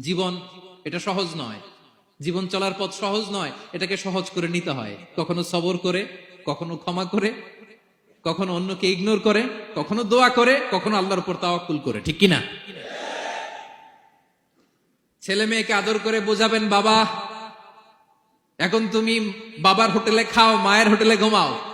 জীবন এটা সহজ নয়। জীবন চলার পথ সহজ নয়, এটাকে সহজ করে নিতে হয়। কখনো সবর করে, কখনো ক্ষমা করে, কখনো অন্যকে ইগনোর করে, কখনো দোয়া করে, কখনো আল্লাহর উপর তাওয়াক্কুল করে। ঠিক কিনা? ছেলে মেয়েকে আদর করে বোঝাবেন, বাবা, এখন তুমি বাবার হোটেলে খাও, মায়ের হোটেলে ঘুমাও।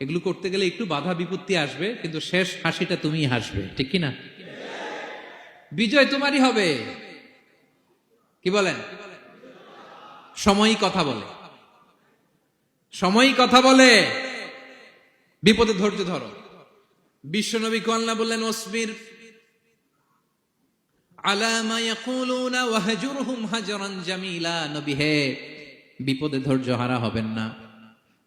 এগুলো করতে গেলে একটু বাধা বিপত্তি আসবে, কিন্তু শেষ হাসিটা তুমি হাসবে, ঠিক কি না বিজয় তোমারই হবে। কি বলেন? সময়ই কথা বলে। সময়ই কথা বলে। বিপদে ধৈর্য ধরো। বিশ্বনবী কল্লা বললেন ওসমির বিপদে ধৈর্য হারা হবেন না।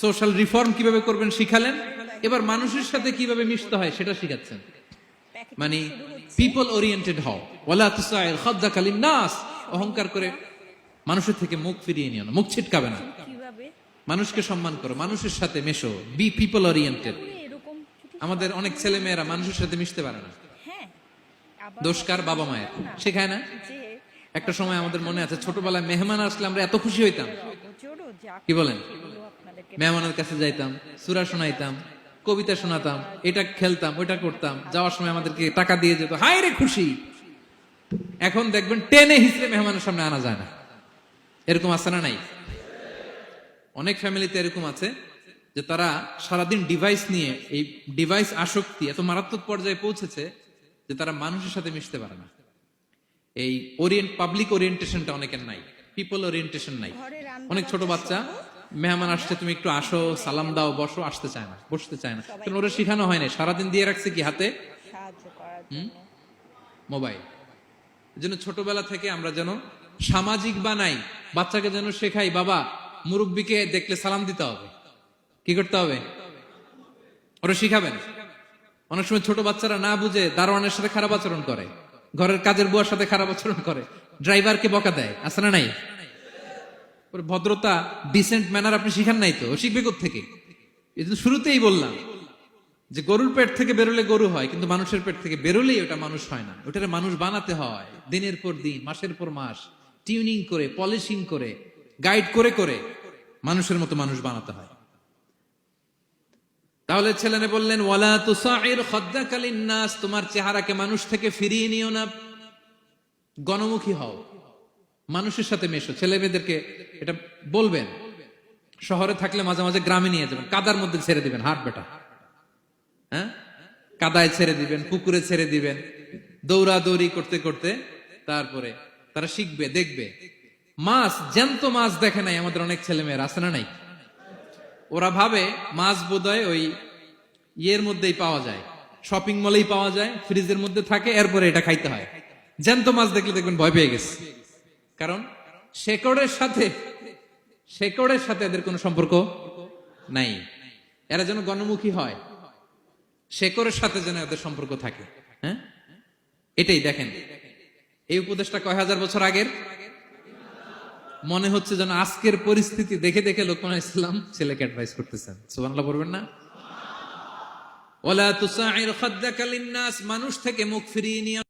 সোশ্যাল রিফর্ম কীভাবে করবেন শিখালেন? এবার মানুষের সাথে কীভাবে মিশতে হয় সেটা শিখাচ্ছেন। মানে পিপল ওরিয়েন্টেড হও। ওয়ালা তুসাইল খাদ্দাকালিন নাস। অহংকার করে মানুষের থেকে মুখ ফিরিয়ে নিও না, মুখ ছিটকাবে না। মানুষকে সম্মান করো, মানুষের সাথে মেশো বি পিপল ওরিয়েন্টেড আমাদের অনেক ছেলে মেয়েরা মানুষের সাথে মিশতে পারে না। দোষকার বাবা মায়ের। শেখায় না? একটা সময় আমাদের মনে আছে, ছোটবেলায় মেহমান আসলে আমরা এত খুশি হইতাম। কি বলেন? মেহমানের কাছে যাইতাম সুরা শোনাইতাম কবিতা শোনাতাম এটা খেলতাম ওইটা করতাম যাওয়ার সময় আমাদেরকে টাকা দিয়ে যেত হায় রে খুশি। এখন দেখবেন টেনে হিসেবে মেহমানের সামনে আনা যায় না। এরকম আছে না নাই? অনেক ফ্যামিলিতে এরকম আছে যে তারা সারাদিন ডিভাইস নিয়ে এই ডিভাইস আসক্তি এত মারাত্মক পর্যায়ে পৌঁছেছে যে তারা মানুষের সাথে মিশতে পারে না। এই ওরিয়েন্ট পাবলিক ওরিয়েন্টেশনটা অনেকের নাই পিপল ওরিয়েন্টেশন নাই। অনেক ছোট বাচ্চা মেহমান আসছে তুমি একটু আসো সালাম দাও বসো আসতে চায় না বসতে চায় না। কারণ ওরা শিখানো হয় না সারাদিন দিয়ে রাখছে কি হাতে? মোবাইল। জন্য ছোটবেলা থেকে আমরা যেন সামাজিক বানাই বাচ্চাকে যেন শেখাই বাবা মুরব্বীকে দেখলে সালাম দিতে হবে। কি করতে হবে? ওরা শিখাবেন। অনেক সময় ছোট বাচ্চারা না বুঝে দারোয়ানের সাথে খারাপ আচরণ করে ঘরের কাজের বুয়ার সাথে খারাপ আচরণ করে ড্রাইভারকে বকা দেয় আছে না নাই? ভদ্রতা ডিসেন্ট ম্যানার আপনি শিখান নাই তো শিখবে থেকে এই শুরুতেই বললাম যে গরুর পেট থেকে বেরোলে গরু হয়, কিন্তু মানুষের পেট থেকে বেরোলেই ওটা মানুষ হয় না। ওটারে মানুষ বানাতে হয়, দিনের পর দিন, মাসের পর মাস টিউনিং করে পলিশিং করে গাইড করে করে মানুষের মতো মানুষ বানাতে হয়। তাহলে ছেলেনে বললেন, ওয়ালা তুসাইর খদ্দাকালিন নাস তোমার চেহারাকে মানুষ থেকে ফিরিয়ে নিও না। গণমুখী হও। মানুষের সাথে মেশো, ছেলে মেয়েদেরকে এটা বলবেন। শহরে থাকলে মাঝে মাঝে গ্রামে নিয়ে যাবেন, কাদার মধ্যে ছেড়ে দিবেন, হাট বেটা। হ্যাঁ? কাদায় ছেড়ে দিবেন, পুকুরে ছেড়ে দিবেন, দৌড়াদৌড়ি করতে করতে তারপরে তারা শিখবে, দেখবে। মাছ, জ্যান্ত মাছ দেখে নাই আমাদের অনেক ছেলে মেয়ের, আছে না নাই? ওরা ভাবে মাছ বোধহয় ওই ইয়ের মধ্যেই পাওয়া যায়, শপিং মলেই পাওয়া যায়, ফ্রিজের মধ্যে থাকে, এরপরে এটা খাইতে হয়। জ্যান্ত মাছ দেখলে দেখবেন ভয় পেয়ে গেছে। কারণ শেকড়ের সাথে শেকড়ের সাথে এদের কোনো সম্পর্ক নাই। এরা যেন গণমুখী হয়, শেকড়ের সাথে যেন এদের সম্পর্ক থাকে হ্যাঁ? এটাই দেখেন। এই উপদেশটা কয় হাজার বছর আগের? মনে হচ্ছে যেন আজকের পরিস্থিতি দেখে দেখে লোকমান ইসলাম ছেলেকে অ্যাডভাইস করতেছেন। সুবহানাল্লাহ পড়বেন না? ওলা তুসাইর খাদ্দাকা লিন্নাস, মানুষ থেকে মুখ ফিরিয়ে নিয়ে